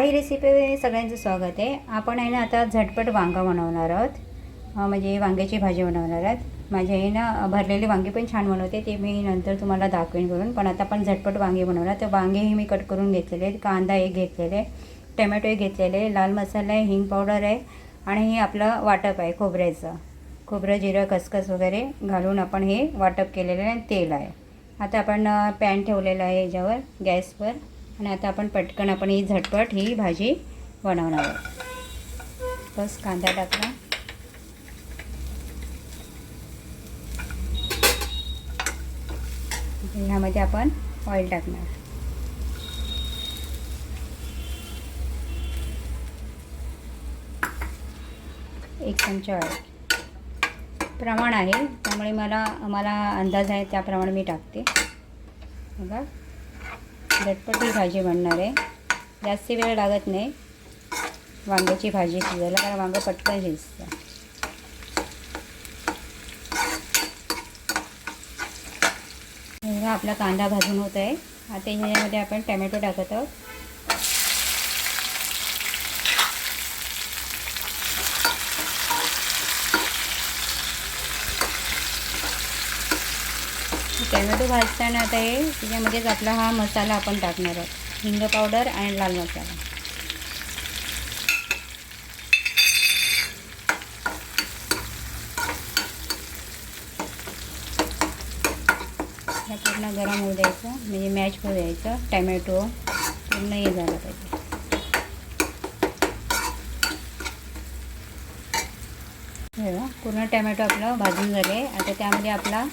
काही रेसिपी सगळ्यांचं स्वागत आहे. आपण आहे ना आता झटपट वांगा बनवणार आहोत. म्हणजे वांग्याची भाजी बनवणार आहोत. माझी आई ना भरलेली वांगी पण छान बनवते ते मी नंतर तुम्हाला दाखवेन करून पण आता आपण झटपट वांगे बनवणार. तर वांगेही मी कट करून घेतलेले आहेत. कांदा एक घेतलेले आहे. टमॅटो एक घेतलेले लाल मसाला आहे हिंग पावडर आहे. आणि हे आपलं वाटप आहे खोबऱ्याचं. खोबरं जिरं खसखस वगैरे घालून आपण हे वाटप केलेलं आहे तेल आहे. आता आपण पॅन ठेवलेला आहे याच्यावर गॅसवर. आणि आता आपण पटकन आपण ही झटपट ही भाजी बनवणार आहोत. बस कांदा टाकला. ह्यामध्ये आपण ऑइल टाकणार. एक चमचा ऑइल प्रमाण आहे त्यामुळे मला मला अंदाज आहे त्याप्रमाणे मी टाकते. बघा. झटपट ही भाजी बनणार आहे. जास्त वेळ लागत नाही. वांग्याची भाजी शिजायला कारण वांगं पटकन शिजतं. आपला कांदा भाजून होत आहे. आता ह्याच्यामध्ये आपण टॅमॅटो टाकत आहोत. टॅमॅटो भाजताना आता हे त्याच्यामध्येच आपला हा मसाला आपण टाकणार आहोत. हिंग पावडर आणि लाल मसाला. पूर्ण गरम होऊ द्यायचं म्हणजे मॅच होऊ द्यायचं. टॅमॅटो पूर्ण हे झालं पाहिजे. पूर्ण टॅमॅटो आपलं भाजून झाले. आता त्यामध्ये आपला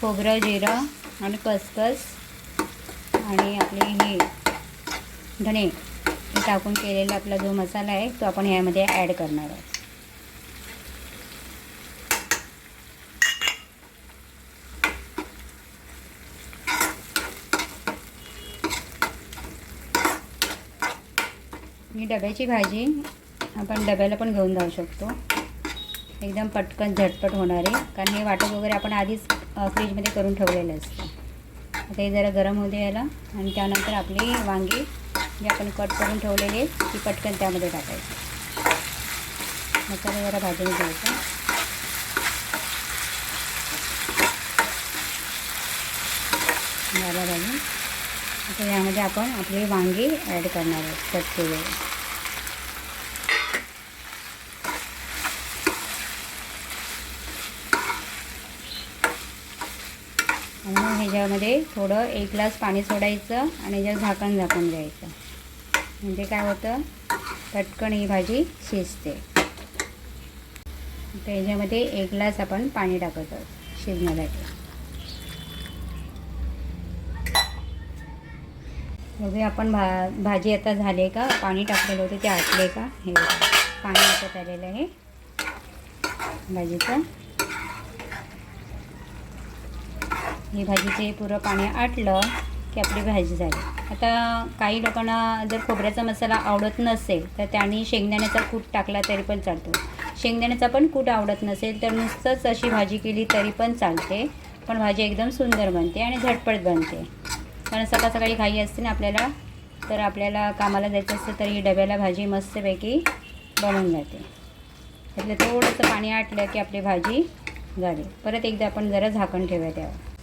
खोबरं जिरं आणि खसखस आणि आपली हे धणे हे टाकून केलेला आपला जो मसाला आहे तो आपण ह्यामध्ये ॲड करणार आहोत. ही डब्याची भाजी आपण डब्याला पण घेऊन जाऊ शकतो. एकदम पटकन झटपट होणार. आहे कारण हे वाटप वगैरे आपण आधीच फ्रीजमध्ये करून ठेवलेलं असतं. आता हे जरा गरम होऊ दे याला आणि त्यानंतर आपली वांगी जी आपण कट करून ठेवलेली आहे ती पटकन त्यामध्ये टाकायची. मसाला जरा भाजून घ्यायचा. झाला भाजून. आता यामध्ये आपण आपली वांगी ॲड करणार आहोत कट केलेली आणि मग ह्याच्यामध्ये थोडं एक ग्लास पाणी सोडायचं आणि ह्याच्यात झाकण झाकून द्यायचं म्हणजे काय होतं? पटकन ही भाजी शिजते. तर ह्याच्यामध्ये एक ग्लास आपण पाणी टाकत आहोत शिजण्यासाठी. बघूया आपण भा भाजी आता झाली का? पाणी टाकलेलं होतं ते आटले का? हे पाणी आता आलेलं आहे. भाजीचं. ही भाजीचे पुरं पाणी आटलं की आपली भाजी झाली. आता काही लोकांना जर खोबऱ्याचा मसाला आवडत नसेल तर त्यांनी शेंगदाण्याचा कूट टाकला तरी पण चालतो. शेंगदाण्याचा पण कूट आवडत नसेल तर नुसतंच अशी भाजी केली तरी पण चालते. पण भाजी एकदम सुंदर बनते आणि झटपट बनते. कारण सकाळ सकाळी घाई असते ना आपल्याला तर आपल्याला कामाला जायचं असतं तर ही डब्याला भाजी मस्तपैकी बनून जाते. त्यातलं थोडंसं पाणी आटलं की आपली भाजी झाली. परत एकदा आपण जरा झाकण ठेवूया त्यावर.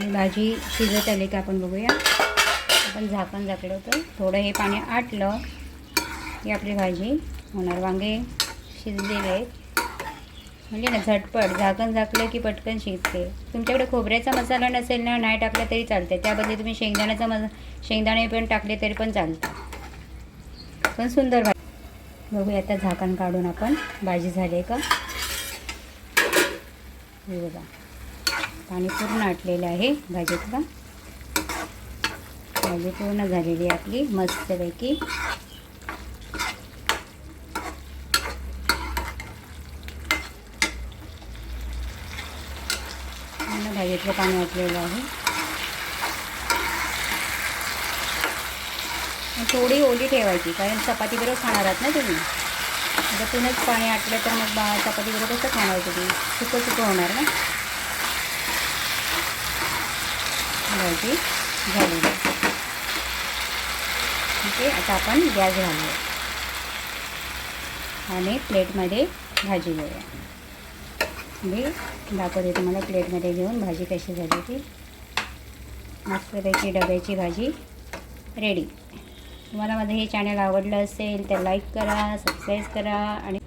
आणि भाजी शिजत आली का आपण बघूया. आपण झाकण झाकलं होतं. थोडं हे पाणी आटलं की आपली भाजी होणार. वांगे शिजलेले आहेत. म्हणजे ना झटपट झाकण झाकलं की पटकन शिजते. तुमच्याकडे खोबऱ्याचा मसाला नसेल ना नाही टाकला तरी चालते त्याबद्दल तुम्ही शेंगदाण्याचा मसा शेंगदाणे पण टाकले तरी पण चालतं पण सुंदर भाजी. बघूया आता झाकण काढून आपण. भाजी झाली आहे का? बघा. पाणी पूर्ण आटलेलं आहे भाजीतलं. भाजी पूर्ण झालेली आहे आपली मस्तपैकी. भाजीतलं पाणी आटलेलं आहे. थोडी ओली ठेवायची कारण चपातीबरोबर खाणार आहात ना तुम्ही? जर तुनच पाणी आटलं तर मग बा चपातीबरोबर कसं खाणार तुम्ही? सुकं सुकं होणार ना? भाजी झालेली ओके आता आपण गॅस घालूया. आणि प्लेटमध्ये भाजी घेऊया. मी दाखवते तुम्हाला प्लेटमध्ये घेऊन भाजी कशी झाली ती मस्तपैकी डब्याची भाजी रेडी तुम्हाला माझं हे चॅनल आवडलं असेल तर लाईक करा सबस्क्राईब करा आणि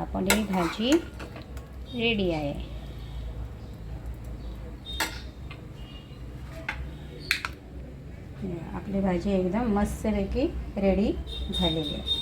आपण ही भाजी रेडी आहे. आपली भाजी एकदम मस्तपैकी रेडी झालेली आहे.